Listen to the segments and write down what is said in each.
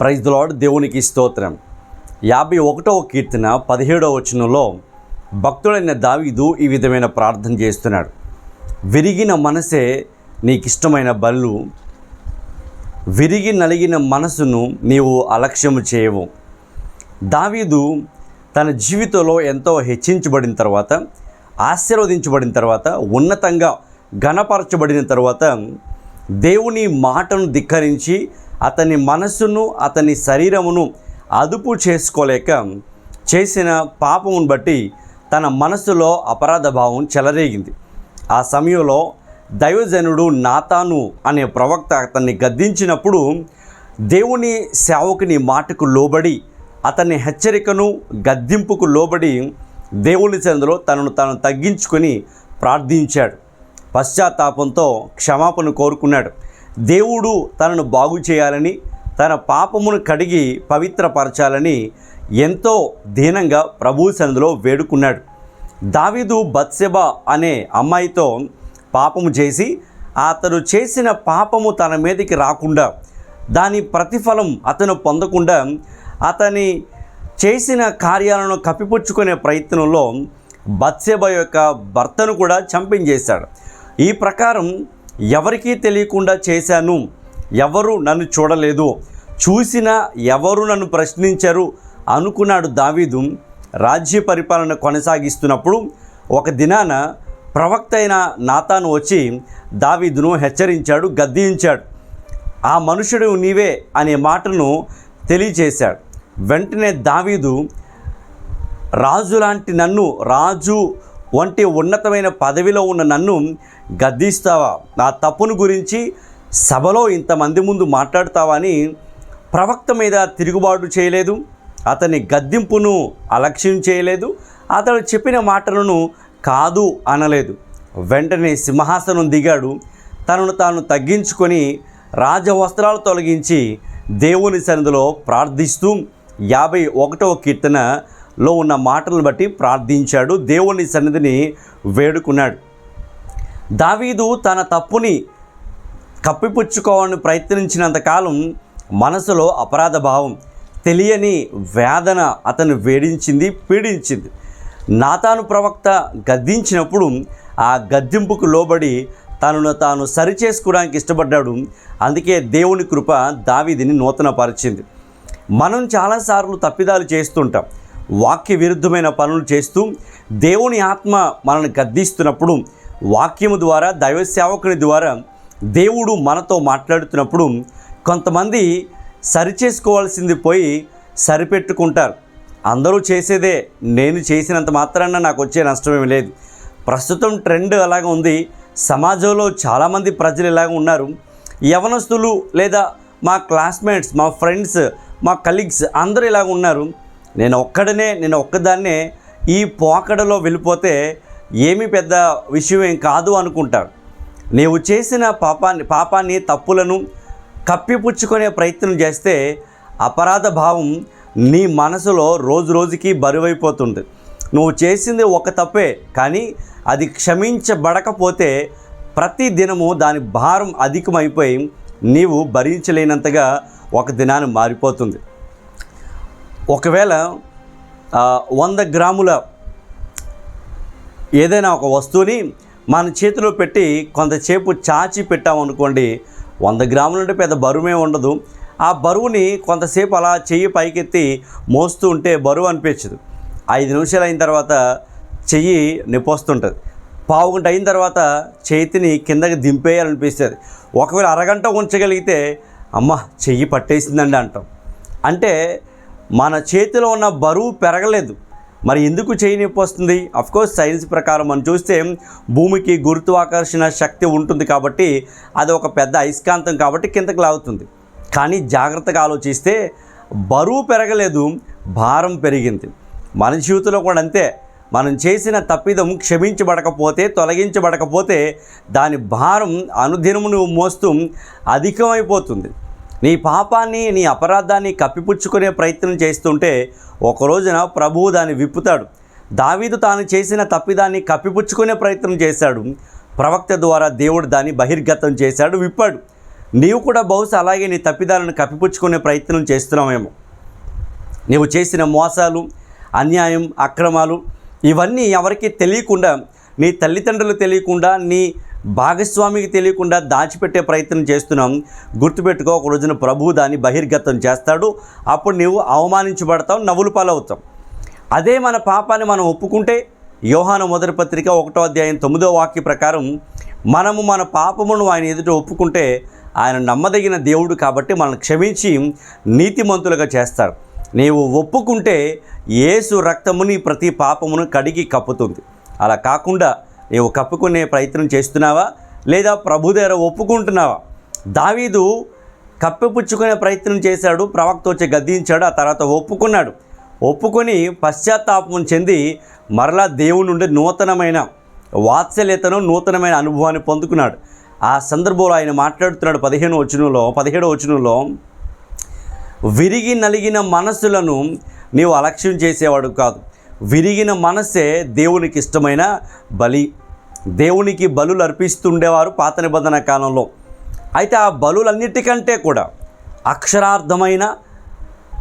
Praise lord దేవునికి స్తోత్రం. యాభై ఒకటవ కీర్తన పదిహేడవ వచనంలో భక్తుడైన దావీదు ఈ విధమైన ప్రార్థన చేస్తున్నాడు. విరిగిన మనసే నీకిష్టమైన బళ్ళు విరిగి నలిగిన మనసును నీవు అలక్ష్యము చేయవు. దావీదు తన జీవితంలో ఎంతో హెచ్చించబడిన తర్వాత ఆశీర్వదించబడిన తర్వాత ఉన్నతంగా ఘనపరచబడిన తర్వాత దేవుని మాటను ధిక్కరించి అతని మనస్సును అతని శరీరమును అదుపు చేసుకోలేక చేసిన పాపమును బట్టి తన మనస్సులో అపరాధ భావం చెలరేగింది. ఆ సమయంలో దైవజనుడు నాతాను అనే ప్రవక్త అతన్ని గద్దించినప్పుడు దేవుని సేవకుని మాటకు లోబడి అతని హెచ్చరికను గద్దింపుకు లోబడి దేవుని చెందులో తనను తాను తగ్గించుకొని ప్రార్థించాడు. పశ్చాత్తాపంతో క్షమాపణ కోరుకున్నాడు. దేవుడు తనను బాగు చేయాలని తన పాపమును కడిగి పవిత్రపరచాలని ఎంతో దీనంగా ప్రభు సన్నిధిలో వేడుకున్నాడు. దావీదు బత్సెబ అనే అమ్మాయితో పాపము చేసి అతను చేసిన పాపము తన మీదకి రాకుండా దాని ప్రతిఫలం అతను పొందకుండా అతని చేసిన కార్యాలను కప్పిపుచ్చుకునే ప్రయత్నంలో బత్సెబ యొక్క భర్తను కూడా చంపించేశాడు. ఈ ప్రకారం ఎవరికీ తెలియకుండా చేశాను ఎవరు నన్ను చూడలేదు చూసిన ఎవరు నన్ను ప్రశ్నించారు అనుకున్నాడు దావీదు. రాజ్య పరిపాలన కొనసాగిస్తున్నప్పుడు ఒక దినాన ప్రవక్త అయిన నాతాను వచ్చి దావీదును హెచ్చరించాడు గద్దించాడు. ఆ మనుషుడు నీవే అనే మాటను తెలియచేశాడు వెంటనే దావీదు రాజు లాంటి నన్ను రాజు వంటి ఉన్నతమైన పదవిలో ఉన్న నన్ను గద్దిస్తావా? నా తప్పును గురించి సభలో ఇంతమంది ముందు మాట్లాడతావా అని ప్రవక్త మీద తిరుగుబాటు చేయలేదు. అతని గద్దింపును అలక్ష్యం చేయలేదు. అతడు చెప్పిన మాటలను కాదు అనలేదు. వెంటనే సింహాసనం దిగాడు. తనను తాను తగ్గించుకొని రాజవస్త్రాలు తొలగించి దేవుని సన్నిధిలో ప్రార్థిస్తూ యాభై ఒకటవ లో ఉన్న మాటలను బట్టి ప్రార్థించాడు. దేవుని సన్నిధిని వేడుకున్నాడు. దావీదు తన తప్పుని కప్పిపుచ్చుకోవాలని ప్రయత్నించినంతకాలం మనసులో అపరాధ భావం తెలియని వేదన అతను వేడించింది పీడించింది. నాతాను ప్రవక్త గద్దించినప్పుడు ఆ గద్దింపుకు లోబడి తనను తాను సరిచేసుకోవడానికి ఇష్టపడ్డాడు. అందుకే దేవుని కృప దావీదిని నూతనపరిచింది. మనం చాలాసార్లు తప్పిదాలు చేస్తుంటాం. వాక్య విరుద్ధమైన పనులు చేస్తూ దేవుని ఆత్మ మనల్ని గద్దిస్తున్నప్పుడు వాక్యము ద్వారా దైవ సేవకుని ద్వారా దేవుడు మనతో మాట్లాడుతున్నప్పుడు కొంతమంది సరిచేసుకోవాల్సింది పోయి సరిపెట్టుకుంటారు. అందరూ చేసేదే నేను చేసినంత మాత్రాన నాకు వచ్చే నష్టమేమి లేదు. ప్రస్తుతం ట్రెండ్ అలాగ ఉంది. సమాజంలో చాలామంది ప్రజలు ఇలాగ ఉన్నారు. యవనస్తులు లేదా మా క్లాస్మేట్స్ మా ఫ్రెండ్స్ మా కలీగ్స్ అందరూ ఇలాగ ఉన్నారు. నేను ఒక్కడనే నేను ఒక్కదాన్నే ఈ పోకడలో వెళ్ళిపోతే ఏమీ పెద్ద విషయం ఏం కాదు అనుకుంటారు. నీవు చేసిన పాపాన్ని పాపాన్ని తప్పులను కప్పిపుచ్చుకునే ప్రయత్నం చేస్తే అపరాధ భావం నీ మనసులో రోజు రోజుకి బరువైపోతుంది. నువ్వు చేసింది ఒక తప్పే కానీ అది క్షమించబడకపోతే ప్రతి దినము దాని భారం అధికమైపోయి నీవు భరించలేనంతగా ఒక దినాన్ని మారిపోతుంది. ఒకవేళ వంద గ్రాముల ఏదైనా ఒక వస్తువుని మన చేతిలో పెట్టి కొంతసేపు చాచి పెట్టామనుకోండి వంద గ్రాములు అంటే పెద్ద బరువే ఉండదు. ఆ బరువుని కొంతసేపు అలా చెయ్యి పైకెత్తి మోస్తూ ఉంటే బరువు అనిపించదు. ఐదు నిమిషాలు అయిన తర్వాత చెయ్యి నిప్పొస్తుంటుంది. పావు గంట అయిన తర్వాత చేతిని కిందకి దింపేయాలనిపిస్తుంది. ఒకవేళ అరగంట ఉంచగలిగితే అమ్మ చెయ్యి పట్టేసిందండి అంటాం. అంటే మన చేతిలో ఉన్న బరువు పెరగలేదు. మరి ఎందుకు చేయి నొప్పి వస్తుంది? కోర్స్ సైన్స్ ప్రకారం మనం చూస్తే భూమికి గురుత్వాకర్షణ శక్తి ఉంటుంది కాబట్టి అది ఒక పెద్ద అయస్కాంతం కాబట్టి కిందకి లాగుతుంది. కానీ జాగ్రత్తగా ఆలోచిస్తే బరువు పెరగలేదు భారం పెరిగింది. మన జీవితంలో కూడా అంతే. మనం చేసిన తప్పిదం క్షమించబడకపోతే తొలగించబడకపోతే దాని భారం అనుదినము నువ్వు మోస్తూ అధికమైపోతుంది. నీ పాపాన్ని నీ అపరాధాన్ని కప్పిపుచ్చుకునే ప్రయత్నం చేస్తుంటే ఒక రోజున ప్రభువు దాన్ని విప్పుతాడు. దావీదు తాను చేసిన తప్పిదాన్ని కప్పిపుచ్చుకునే ప్రయత్నం చేశాడు. ప్రవక్త ద్వారా దేవుడు దాన్ని బహిర్గతం చేశాడు విప్పాడు. నీవు కూడా బహుశా అలాగే నీ తప్పిదాలను కప్పిపుచ్చుకునే ప్రయత్నం చేస్తున్నావేమో. నీవు చేసిన మోసాలు అన్యాయం అక్రమాలు ఇవన్నీ ఎవరికీ తెలియకుండా నీ తల్లిదండ్రులు తెలియకుండా నీ భాగస్వామికి తెలియకుండా దాచిపెట్టే ప్రయత్నం చేస్తున్నాం. గుర్తుపెట్టుకో ఒక రోజున ప్రభువు దాన్ని బహిర్గతం చేస్తాడు. అప్పుడు నీవు అవమానించబడతావు నవ్వులు పాలవుతావు. అదే మన పాపాన్ని మనం ఒప్పుకుంటే యోహాన మొదటి పత్రిక ఒకటో అధ్యాయం తొమ్మిదో వాక్య ప్రకారం మనము మన పాపమును ఆయన ఎదుట ఒప్పుకుంటే ఆయన నమ్మదగిన దేవుడు కాబట్టి మనల్ని క్షమించి నీతిమంతులుగా చేస్తారు నీవు ఒప్పుకుంటే యేసు రక్తముని ప్రతి పాపమును కడిగి కప్పుతుంది. అలా కాకుండా నీవు కప్పుకునే ప్రయత్నం చేస్తున్నావా? లేదా ప్రభు దగ్గర ఒప్పుకుంటున్నావా? దావీదు కప్పిపుచ్చుకునే ప్రయత్నం చేశాడు ప్రవక్త వచ్చి గద్దించాడు ఆ తర్వాత ఒప్పుకున్నాడు. ఒప్పుకొని పశ్చాత్తాపం చెంది మరలా దేవుని నుండి నూతనమైన వాత్సల్యతను నూతనమైన అనుభవాన్ని పొందుకున్నాడు. ఆ సందర్భంలో ఆయన మాట్లాడుతున్నాడు పదిహేను వచనంలో పదిహేడు వచనంలో విరిగి నలిగిన మనస్సులను నీవు అలక్ష్యం చేసేవాడు కాదు. విరిగిన మనస్సే దేవునికి ఇష్టమైన బలి. దేవునికి బలులు అర్పిస్తుండేవారు పాత నిబంధన కాలంలో. అయితే ఆ బలులన్నిటికంటే కూడా అక్షరార్థమైన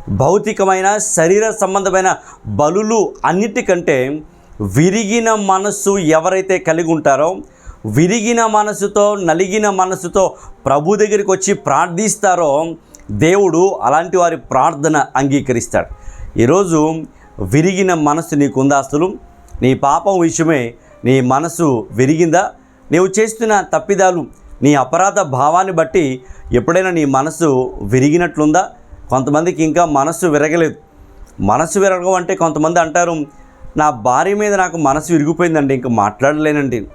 భౌతికమైన శరీర సంబంధమైన బలులు అన్నిటికంటే విరిగిన మనస్సు ఎవరైతే కలిగి ఉంటారో విరిగిన మనసుతో నలిగిన మనసుతో ప్రభు దగ్గరికి వచ్చి ప్రార్థిస్తారో దేవుడు అలాంటి వారి ప్రార్థన అంగీకరిస్తాడు. ఈరోజు విరిగిన మనసు నీకుందా అసలు నీ పాపం విషయమే నీ మనసు విరిగిందా? నీవు చేస్తున్న తప్పిదాలు నీ అపరాధ భావాన్ని బట్టి ఎప్పుడైనా నీ మనసు విరిగినట్లుందా? కొంతమందికి ఇంకా మనస్సు విరగలేదు. మనసు విరగం అంటే కొంతమంది అంటారు నా భార్య మీద నాకు మనసు విరిగిపోయిందండి ఇంకా మాట్లాడలేనండి.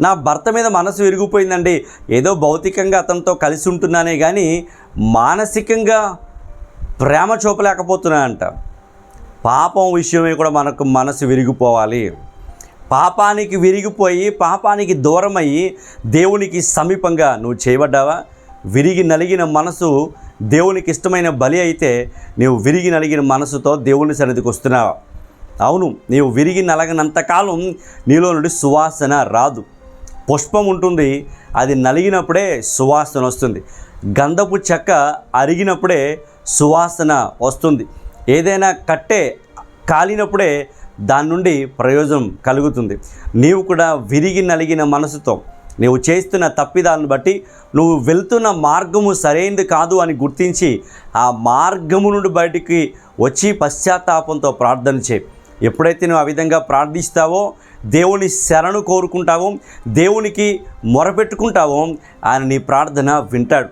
నా భర్త మీద మనసు విరిగిపోయిందండి ఏదో భౌతికంగా అతనితో కలిసి ఉంటున్నానే కానీ మానసికంగా ప్రేమ చూపలేకపోతున్నానంట పాపం విషయమే కూడా మనకు మనసు విరిగిపోవాలి. పాపానికి విరిగిపోయి పాపానికి దూరమయ్యి దేవునికి సమీపంగా నువ్వు చేయబడ్డావా? విరిగి నలిగిన మనసు దేవునికి ఇష్టమైన బలి అయితే నీవు విరిగి నలిగిన మనసుతో దేవుని సన్నిధికి వస్తున్నావా? అవును నీవు విరిగి నలగనంతకాలం నీలో నుండి సువాసన రాదు. పుష్పం ఉంటుంది అది నలిగినప్పుడే సువాసన వస్తుంది. గంధపు చెక్క అరిగినప్పుడే సువాసన వస్తుంది. ఏదైనా కట్టే కాలినప్పుడే దాని నుండి ప్రయోజనం కలుగుతుంది. నీవు కూడా విరిగి నలిగిన మనసుతో నీవు చేస్తున్న తప్పిదాలను బట్టి నువ్వు వెళ్తున్న మార్గము సరైనది కాదు అని గుర్తించి ఆ మార్గము నుండి బయటికి వచ్చి పశ్చాత్తాపంతో ప్రార్థన చేయి. ఎప్పుడైతే నువ్వు ఆ విధంగా ప్రార్థిస్తావో దేవుని శరణు కోరుకుంటావో దేవునికి మొరపెట్టుకుంటావో ఆయన నీ ప్రార్థన వింటాడు.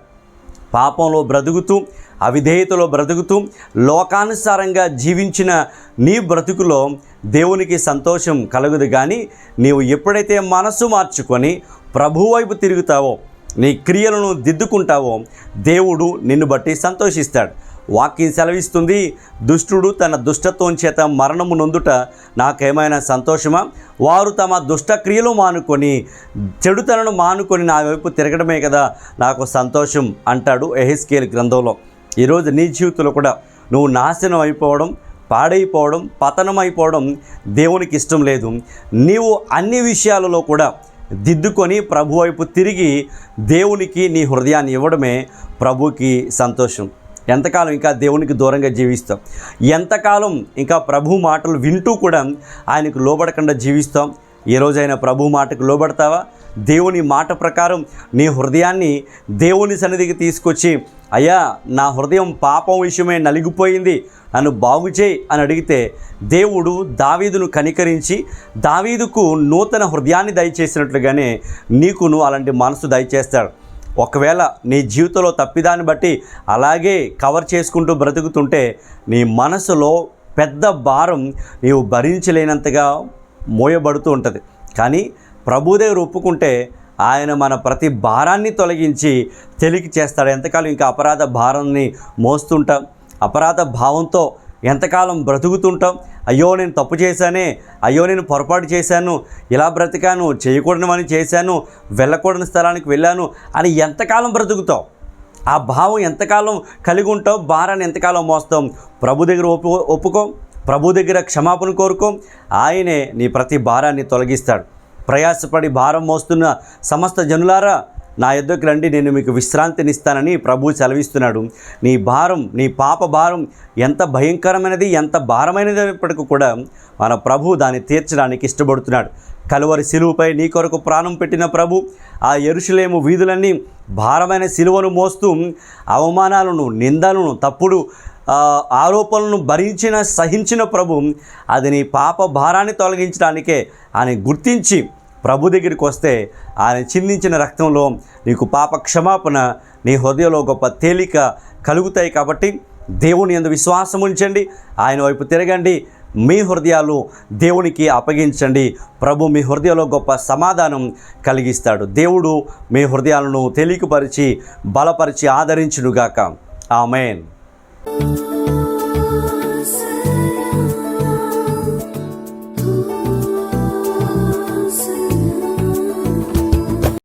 పాపంలో బ్రతుకుతూ అవిధేయతలో బ్రతుకుతూ లోకానుసారంగా జీవించిన నీ బ్రతుకులో దేవునికి సంతోషం కలుగుదు కానీ నీవు ఎప్పుడైతే మనసు మార్చుకొని ప్రభు వైపు తిరుగుతావో నీ క్రియలను దిద్దుకుంటావో దేవుడు నిన్ను బట్టి సంతోషిస్తాడు. వాక్యం సెలవిస్తుంది దుష్టుడు తన దుష్టత్వం చేత మరణము నొందుట నాకేమైనా సంతోషమా? వారు తమ దుష్ట క్రియలు మానుకొని చెడుతనను మానుకొని నా వైపు తిరగడమే కదా నాకు సంతోషం అంటాడు ఎహెస్కేల్ గ్రంథంలో. ఈరోజు నీ జీవితంలో కూడా నువ్వు నాశనం అయిపోవడం పాడైపోవడం పతనం అయిపోవడం దేవునికి ఇష్టం లేదు. నీవు అన్ని విషయాలలో కూడా దిద్దుకొని ప్రభు వైపు తిరిగి దేవునికి నీ హృదయాన్ని ఇవ్వడమే ప్రభుకి సంతోషం. ఎంతకాలం ఇంకా దేవునికి దూరంగా జీవిస్తాం? ఎంతకాలం ఇంకా ప్రభు మాటలు వింటూ కూడా ఆయనకు లోబడకుండా జీవిస్తాం? ఏ రోజైనా ప్రభు మాటకు లోబడతావా? దేవుని మాట ప్రకారం నీ హృదయాన్ని దేవుని సన్నిధికి తీసుకొచ్చి అయ్యా నా హృదయం పాపం విషయమే నలిగిపోయింది. నన్ను బాగు చేయి అని అడిగితే దేవుడు దావీదును కనికరించి దావీదుకు నూతన హృదయాన్ని దయచేసినట్లుగానే నీకును అలాంటి మనసు దయచేస్తాడు. ఒకవేళ నీ జీవితంలో తప్పిదాన్ని బట్టి అలాగే కవర్ చేసుకుంటూ బ్రతుకుతుంటే నీ మనసులో పెద్ద భారం నీవు భరించలేనంతగా మోయబడుతూ ఉంటుంది. కానీ ప్రభు దగ్గర ఒప్పుకుంటే ఆయన మన ప్రతి భారాన్ని తొలగించి తెలికి చేస్తాడు. ఎంతకాలం ఇంకా అపరాధ భారాన్ని మోస్తుంటాం అపరాధ భావంతో ఎంతకాలం బ్రతుకుతుంటాం? అయ్యో నేను తప్పు చేశానే అయ్యో నేను పొరపాటు చేశాను ఇలా బ్రతికాను చేయకూడని చేశాను వెళ్ళకూడని స్థలానికి వెళ్ళాను అని ఎంతకాలం బ్రతుకుతావు ఆ భావం ఎంతకాలం కలిగి ఉంటావు భారాన్ని ఎంతకాలం మోస్తాం? ప్రభు దగ్గర ఒప్పు ఒప్పుకో? ప్రభు దగ్గర క్షమాపణ కోరుకో. ఆయనే నీ ప్రతి భారాన్ని తొలగిస్తాడు. ప్రయాసపడి భారం మోస్తున్న సమస్త జనులారా నా యొద్దకు రండి నేను మీకు విశ్రాంతినిస్తానని ప్రభు సెలవిస్తున్నాడు. నీ భారం నీ పాప భారం ఎంత భయంకరమైనది ఎంత భారమైనది కూడా మన ప్రభు దాన్ని తీర్చడానికి ఇష్టపడుతున్నాడు. కలువరి శిలువుపై నీ కొరకు ప్రాణం పెట్టిన ప్రభు ఆ ఎరుషులేము వీధులన్నీ భారమైన సిలువను మోస్తూ అవమానాలను నిందలను తప్పుడు ఆరోపణలను భరించిన సహించిన ప్రభు అది నీ పాప భారాన్ని తొలగించడానికే ఆయన గుర్తించి ప్రభు దగ్గరికి వస్తే ఆయన చిందించిన రక్తంలో నీకు పాప క్షమాపణ నీ హృదయంలో గొప్ప తేలిక కలుగుతాయి కాబట్టి దేవుని ఎందు విశ్వాసం ఉంచండి. ఆయన వైపు తిరగండి. మీ హృదయాలు దేవునికి అప్పగించండి. ప్రభు మీ హృదయంలో గొప్ప సమాధానం కలిగిస్తాడు. దేవుడు మీ హృదయాలను తేలికపరిచి బలపరిచి ఆదరించునుగాక. ఆమెన్. Thank you.